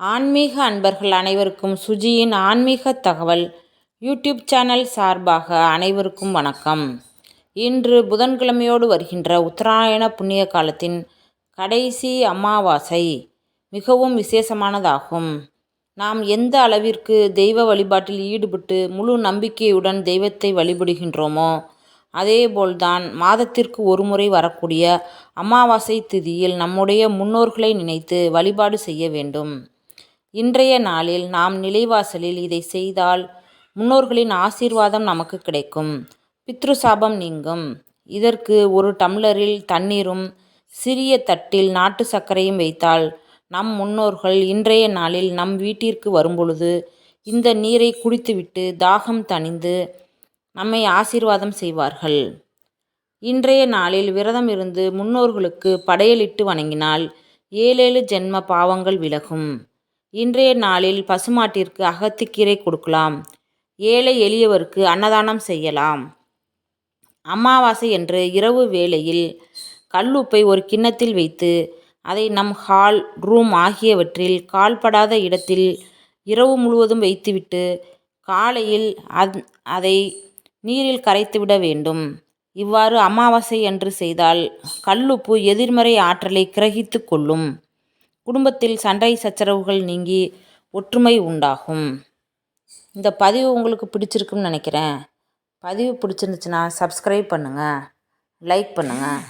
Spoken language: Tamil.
ஆன்மீக அன்பர்கள் அனைவருக்கும் சுஜியின் ஆன்மீக தகவல் யூடியூப் சேனல் சார்பாக அனைவருக்கும் வணக்கம். இன்று புதன்கிழமையோடு வருகின்ற உத்தராயண புண்ணிய காலத்தின் கடைசி அமாவாசை மிகவும் விசேஷமானதாகும். நாம் எந்த அளவிற்கு தெய்வ வழிபாட்டில் ஈடுபட்டு முழு நம்பிக்கையுடன் தெய்வத்தை வழிபடுகின்றோமோ அதேபோல்தான் மாதத்திற்கு ஒருமுறை வரக்கூடிய அமாவாசை திதியில் நம்முடைய முன்னோர்களை நினைத்து வழிபாடு செய்ய வேண்டும். இன்றைய நாளில் நாம் நிலைவாசலில் இதை செய்தால் முன்னோர்களின் ஆசீர்வாதம் நமக்கு கிடைக்கும். பித்ரு சாபம் நீங்கும். இதற்கு ஒரு டம்ளரில் தண்ணீரும் சிறிய தட்டில் நாட்டு சர்க்கரையும் வைத்தால் நம் முன்னோர்கள் இன்றைய நாளில் நம் வீட்டிற்கு வரும்பொழுது இந்த நீரை குடித்துவிட்டு தாகம் தணிந்து நம்மை ஆசீர்வாதம் செய்வார்கள். இன்றைய நாளில் விரதம் இருந்து முன்னோர்களுக்கு படையலிட்டு வணங்கினால் ஏழேழு ஜென்ம பாவங்கள் விலகும். இன்றைய நாளில் பசுமாட்டிற்கு அகத்திக்கீரை கொடுக்கலாம். ஏழை எளியவருக்கு அன்னதானம் செய்யலாம். அமாவாசை என்று இரவு வேளையில் கல்லுப்பை ஒரு கிண்ணத்தில் வைத்து அதை நம் ஹால் ரூம் ஆகியவற்றில் கால்படாத இடத்தில் இரவு முழுவதும் வைத்துவிட்டு காலையில் அத் அதை நீரில் கரைத்துவிட வேண்டும். இவ்வாறு அமாவாசை என்று செய்தால் கல்லுப்பு எதிர்மறை ஆற்றலை கிரகித்து கொள்ளும். குடும்பத்தில் சண்டை சச்சரவுகள் நீங்கி ஒற்றுமை உண்டாகும். இந்த பதிவு உங்களுக்கு பிடிச்சிருக்குன்னு நினைக்கிறேன். பதிவு பிடிச்சிருந்துச்சுன்னா சப்ஸ்கிரைப் பண்ணுங்கள் லைக் பண்ணுங்கள்